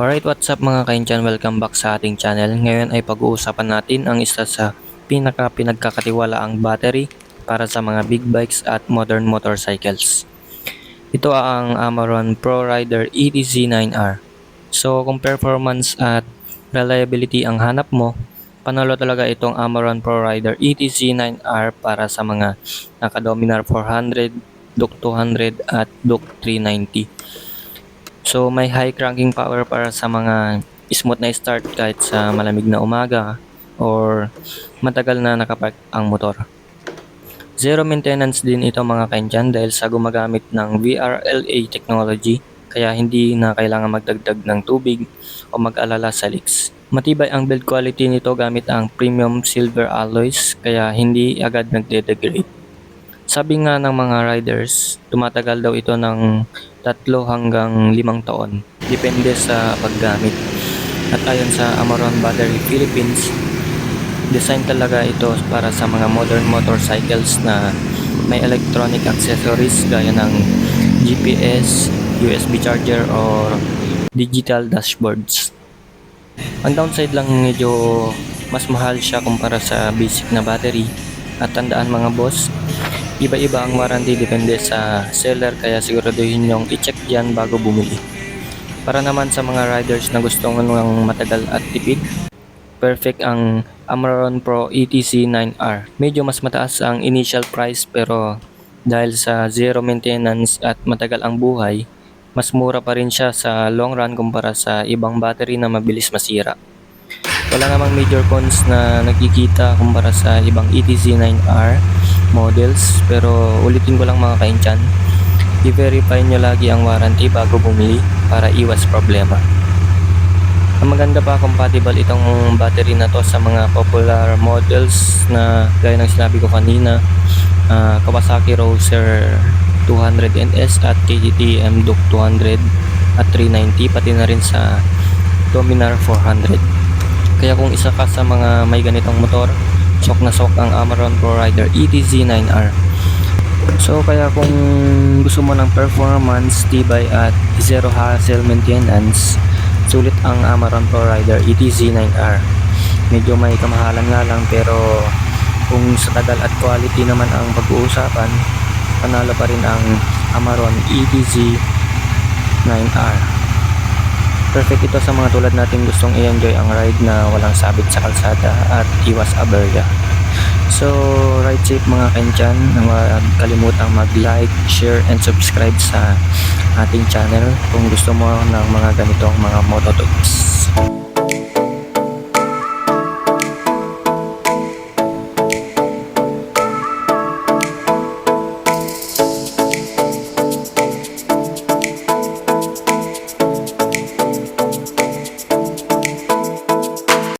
Alright, what's up mga kainjan? Welcome back sa ating channel. Ngayon ay pag-uusapan natin ang isa sa pinaka pinagkakatiwalaang battery para sa mga big bikes at modern motorcycles. Ito ang Amaron Pro Rider E ETZ9R. So kung performance at reliability ang hanap mo, panalo talaga itong Amaron Pro Rider E ETZ9R para sa mga naka-Dominar 400, Duke 200 at Duke 390. So may high cranking power para sa mga smooth na start kahit sa malamig na umaga or matagal na nakapark ang motor. Zero maintenance din ito mga kaindyan dahil sa gumagamit ng VRLA technology kaya hindi na kailangan magdagdag ng tubig o mag-alala sa leaks. Matibay ang build quality nito gamit ang premium silver alloys kaya hindi agad nagde-degrade. Sabi nga ng mga riders, tumatagal daw ito ng tatlo hanggang limang taon. Depende sa paggamit. At ayon sa Amaron Battery Philippines, design talaga ito para sa mga modern motorcycles na may electronic accessories gaya ng GPS, USB charger, or digital dashboards. Ang downside lang medyo mas mahal siya kumpara sa basic na battery. At tandaan mga boss, iba-iba ang warranty depende sa seller kaya siguraduhin nyong i-check yan bago bumili. Para naman sa mga riders na gusto ng matagal at tipid, perfect ang Amaron Pro ETC 9R. Medyo mas mataas ang initial price pero dahil sa zero maintenance at matagal ang buhay, mas mura pa rin siya sa long run kumpara sa ibang battery na mabilis masira. Wala namang major cons na nakikita kumpara sa ibang E ETZ 9R models pero ulitin ko lang mga kaintiyan i-verify nyo lagi ang warranty bago bumili para iwas problema. Ang maganda pa compatible itong battery na to sa mga popular models na gaya ng sinabi ko kanina ah, Kawasaki Roser 200NS at KTM Duke 200 at 390 pati na rin sa Dominar 400. Kaya kung isa ka sa mga may ganitong motor, sok na sok ang Amaron Rider E ETZ 9R. So kaya kung gusto mo ng performance, tibay at zero hassle maintenance, sulit ang Amaron Rider E ETZ 9R. Medyo may kamahalan nga lang pero kung sa tagal at quality naman ang pag-uusapan, panalo pa rin ang Amaron ETZ 9R. Perfect ito sa mga tulad natin gustong i-enjoy ang ride na walang sabit sa kalsada at iwas aberya. So, ride safe mga kanchan. Huwag kalimutang mag-like, share, and subscribe sa ating channel kung gusto mo ng mga ganitong mga mototogs.